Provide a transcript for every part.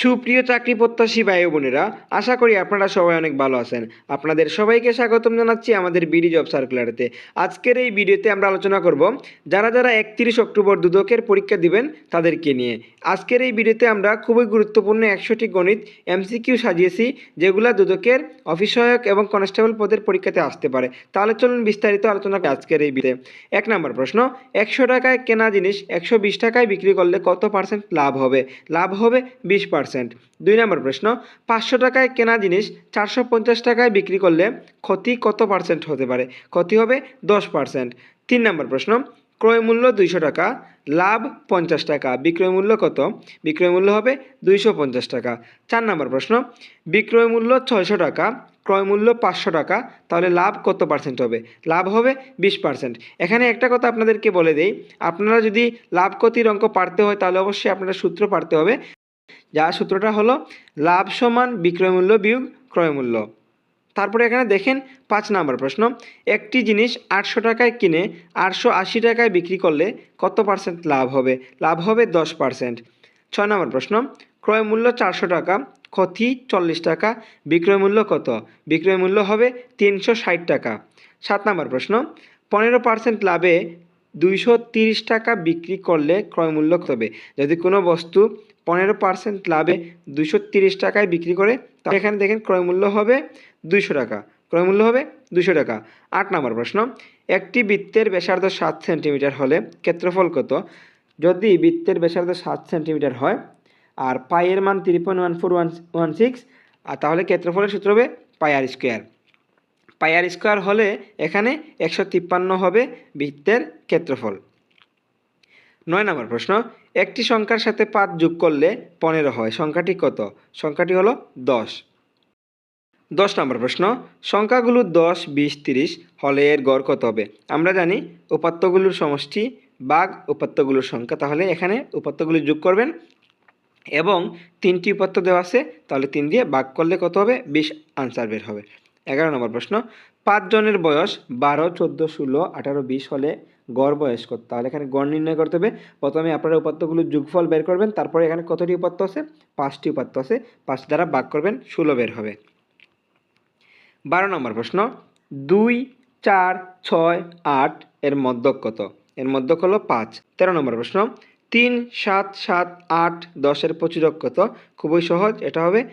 সুপ্রিয় চাকরি প্রত্যাশী ভাই বোনেরা, আশা করি আপনারা সবাই অনেক ভালো আছেন। আপনাদের সবাইকে স্বাগতম জানাচ্ছি আমাদের বিডি জব সার্কুলারেতে। আজকের এই ভিডিওতে আমরা আলোচনা করব, যারা যারা একত্রিশ অক্টোবর দুদকের পরীক্ষা দিবেন তাদেরকে নিয়ে। আজকের এই ভিডিওতে আমরা খুবই গুরুত্বপূর্ণ একশোটি গণিত এমসিকিউ সাজিয়েছি, যেগুলো দুদকের অফিস সহায়ক এবং কনস্টেবল পদের পরীক্ষাতে আসতে পারে। তাহলে চলুন বিস্তারিত আলোচনা করি আজকের এই ভিডিওতে। এক নম্বর প্রশ্ন, একশো টাকায় কেনা জিনিস একশো বিশ টাকায় বিক্রি করলে কত পার্সেন্ট লাভ হবে? লাভ হবে বিশ পার্সেন্ট দুই নম্বর প্রশ্ন, পাঁচশো টাকায় কেনা জিনিস চারশো পঞ্চাশ টাকায় বিক্রি করলে ক্ষতি কত পার্সেন্ট হতে পারে? ক্ষতি হবে দশ পার্সেন্ট। তিন নম্বর প্রশ্ন, ক্রয় মূল্য দুইশো টাকা, লাভ পঞ্চাশ টাকা, বিক্রয় মূল্য কত? বিক্রয় মূল্য হবে দুইশো পঞ্চাশ টাকা। চার নম্বর প্রশ্ন, বিক্রয় মূল্য ছয়শো টাকা, ক্রয় মূল্য পাঁচশো টাকা, তাহলে লাভ কত পার্সেন্ট হবে? লাভ হবে বিশ পার্সেন্ট। এখানে একটা কথা আপনাদেরকে বলে দেই, আপনারা যদি লাভ ক্ষতির অঙ্ক পারতে হয় তাহলে অবশ্যই আপনারা সূত্র পারতে হবে। যা সূত্রটা হলো, লাভ সমান বিক্রয় মূল্য বিয়োগ ক্রয় মূল্য। তারপরে এখানে দেখেন পাঁচ নাম্বার প্রশ্ন, একটি জিনিস আটশো টাকায় কিনে আটশো আশি টাকায় বিক্রি করলে কত পার্সেন্ট লাভ হবে? লাভ হবে দশ পার্সেন্ট ছয় নম্বর প্রশ্ন, ক্রয় মূল্য চারশো টাকা, ক্ষতি চল্লিশ টাকা, বিক্রয় মূল্য কত? বিক্রয় মূল্য হবে তিনশো ষাট টাকা। সাত নম্বর প্রশ্ন, পনেরো পার্সেন্ট লাভে দুইশো তিরিশ টাকা বিক্রি করলে ক্রয় মূল্য কত হবে? যদি কোনো বস্তু পনেরো পার্সেন্ট লাভে দুইশো তিরিশ টাকায় বিক্রি করে তাহলে এখানে দেখেন ক্রয় মূল্য হবে দুইশো টাকা। ক্রয় মূল্য হবে দুশো টাকা। আট নম্বর প্রশ্ন, একটি বৃত্তের ব্যাসার্ধ সাত সেন্টিমিটার হলে ক্ষেত্রফল কত? যদি বৃত্তের ব্যাসার্ধ সাত সেন্টিমিটার হয় আর পায়ের মান three point one four one one six, আর তাহলে ক্ষেত্রফলের সূত্র হবে পাই আর স্কোয়ার। পাই আর স্কোয়ার হলে এখানে একশো তিপ্পান্ন হবে বৃত্তের ক্ষেত্রফল। নয় নম্বর প্রশ্ন, একটি সংখ্যার সাথে পাঁচ যোগ করলে পনেরো হয়। সংখ্যাটি কত? সংখ্যাটি হলো দশ। দশ নম্বর প্রশ্ন, সংখ্যাগুলো দশ, বিশ, তিরিশ হলে এর গড় কত হবে? আমরা জানি উপাত্তগুলোর সমষ্টি বাঘ উপাত্তগুলোর সংখ্যা। তাহলে এখানে উপাত্তগুলো যোগ করবেন এবং তিনটি উপাত্ত দেওয়া আছে, তাহলে তিন দিয়ে বাঘ করলে কত হবে? বিশ আনসার বের হবে। এগারো নম্বর প্রশ্ন পাঁচজনের বয়স বারো, চোদ্দ, ষোলো, আঠারো, বিশ হলে গড় বয়স তাহলে এখানে গড় নির্ণয় করতে হবে। প্রথমে আপনারা উপাত্তগুলো যোগফল বের করবেন, তারপরে এখানে কতটি উপাত্ত আছে? পাঁচটি উপাত্ত আছে। পাঁচ দ্বারা ভাগ করবেন, ষোলো বের হবে। বারো নম্বর প্রশ্ন, দুই, চার, ছয়, আট এর মধ্যক কত? এর মধ্যক হলো পাঁচ। তেরো নম্বর প্রশ্ন, তিন, সাত সাত, আট দশের প্রচুরক কত? খুবই সহজ, এটা হবে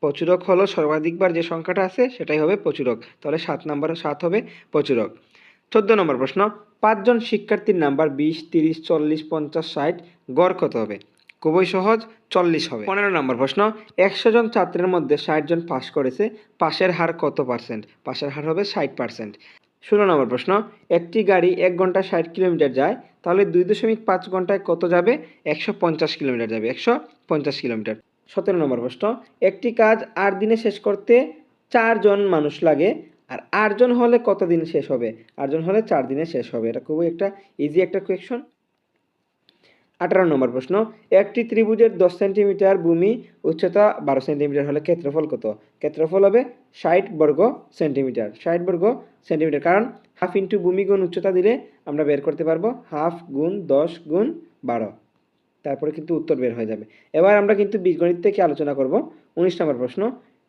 প্রচুরক হলো সর্বাধিকবার যে সংখ্যাটা আছে, সেটাই হবে প্রচুরক। তাহলে সাত নম্বর সাত হবে প্রচুরক। চোদ্দ নম্বর প্রশ্ন, পাঁচজন শিক্ষার্থীর নাম্বার বিশ, তিরিশ, চল্লিশ, পঞ্চাশ, ষাট গড় কত হবে? খুবই সহজ, চল্লিশ হবে। পনেরো নম্বর প্রশ্ন, একশো জন ছাত্রের মধ্যে ষাট জন পাশ করেছে, পাশের হার কত পার্সেন্ট? পাশের হার হবে ষাট পার্সেন্ট। ষোলো নম্বর প্রশ্ন, একটি গাড়ি এক ঘণ্টা ষাট কিলোমিটার যায়, তাহলে দুই দশমিক পাঁচ ঘন্টায় কত যাবে? একশো পঞ্চাশ কিলোমিটার যাবে, একশো পঞ্চাশ কিলোমিটার। সতেরো নম্বর প্রশ্ন, একটি কাজ আট দিনে শেষ করতে চারজন মানুষ লাগে আর আটজন হলে কত দিন শেষ হবে? আটজন হলে চার দিনে শেষ হবে। এটা খুবই একটা ইজি একটা কোয়েকশন আঠারো নম্বর প্রশ্ন, একটি ত্রিভুজের দশ সেন্টিমিটার ভূমি উচ্চতা বারো সেন্টিমিটার হলে ক্ষেত্রফল কত? ক্ষেত্রফল হবে ষাট বর্গ সেন্টিমিটার ষাট বর্গ সেন্টিমিটার কারণ হাফ ইন্টু ভূমি গুণ উচ্চতা দিলে আমরা বের করতে পারব হাফ গুণ দশ গুণ বারো। তারপরে কিন্তু উত্তর বের হয়ে যাবে। এবার আমরা কিন্তু বীজগণিত থেকে আলোচনা করব। উনিশ নম্বর প্রশ্ন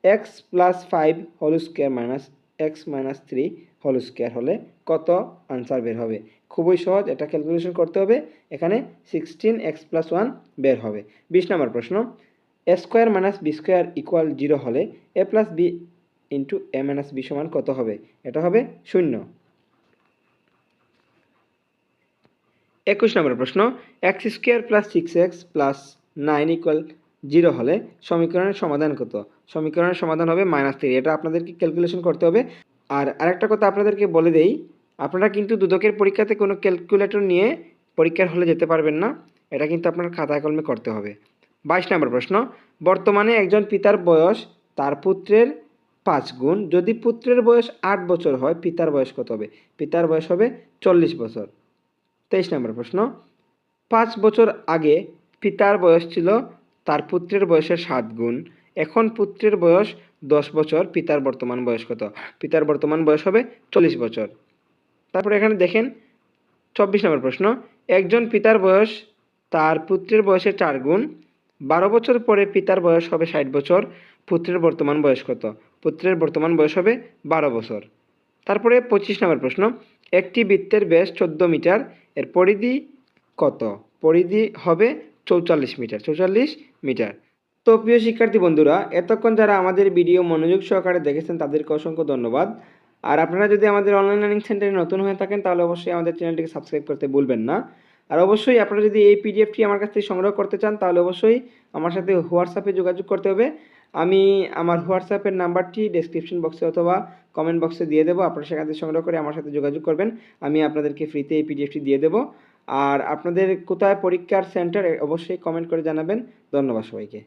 x plus five whole square minus x minus three whole square হলে কত আনসার বের হবে? খুবই সহজ, এটা ক্যালকুলেশন করতে হবে। এখানে সিক্সটিন এক্স প্লাস ওয়ান বের হবে। বিশ নম্বর প্রশ্ন, a square minus b square equal zero হলে a plus b into a minus b সমান কত হবে? এটা হবে শূন্য। একুশ নম্বর প্রশ্ন, x square plus six x plus nine equal zero হলে সমীকরণের সমাধান কত? সমীকরণের সমাধান হবে মাইনাস থ্রি এটা আপনাদেরকে ক্যালকুলেশন করতে হবে। আর আরেকটা কথা আপনাদেরকে বলে দেই, আপনারা কিন্তু দুদকের পরীক্ষাতে কোনো ক্যালকুলেটর নিয়ে পরীক্ষার হলে যেতে পারবেন না। এটা কিন্তু আপনার খাতায় কলমে করতে হবে। বাইশ নম্বর প্রশ্ন, বর্তমানে একজন পিতার বয়স তার পুত্রের পাঁচ গুণ। যদি পুত্রের বয়স আট বছর হয়, পিতার বয়স কত হবে? পিতার বয়স হবে চল্লিশ বছর। তেইশ নম্বর প্রশ্ন, পাঁচ বছর আগে পিতার বয়স ছিল তার পুত্রের বয়সের সাত গুণ। এখন পুত্রের বয়স দশ বছর, পিতার বর্তমান বয়স কত? পিতার বর্তমান বয়স হবে চল্লিশ বছর। তারপরে এখানে দেখেন চব্বিশ নম্বর প্রশ্ন, একজন পিতার বয়স তার পুত্রের বয়সের চার গুণ, বারো বছর পরে পিতার বয়স হবে ষাট বছর, পুত্রের বর্তমান বয়স কত? পুত্রের বর্তমান বয়স হবে বারো বছর। তারপরে পঁচিশ নম্বর প্রশ্ন, একটি বৃত্তের ব্যাস চোদ্দ মিটার, এর পরিধি কত? পরিধি হবে চৌচল্লিশ মিটার চৌচল্লিশ মিটার। তো প্রিয় শিক্ষার্থী বন্ধুরা, এতক্ষণ যারা আমাদের ভিডিও মনোযোগ সহকারে দেখেছেন, তাদেরকে অসংখ্য ধন্যবাদ। আর আপনারা যদি আমাদের অনলাইন লার্নিং সেন্টারে নতুন হয়ে থাকেন, তাহলে অবশ্যই আমাদের চ্যানেলটিকে সাবস্ক্রাইব করতে ভুলবেন না। আর অবশ্যই আপনারা যদি এই পিডিএফটি আমার কাছ থেকে সংগ্রহ করতে চান, তাহলে অবশ্যই আমার সাথে হোয়াটসঅ্যাপে যোগাযোগ করতে হবে। আমি আমার হোয়াটসঅ্যাপের নাম্বারটি ডেসক্রিপশন বক্সে অথবা কমেন্ট বক্সে দিয়ে দেবো। আপনারা সেখান থেকে সংগ্রহ করে আমার সাথে যোগাযোগ করবেন। আমি আপনাদেরকে ফ্রিতে এই পিডিএফটি দিয়ে দেবো। আর আপনাদের কোথায় পরীক্ষার সেন্টার অবশ্যই কমেন্ট করে জানাবেন। ধন্যবাদ সবাইকে।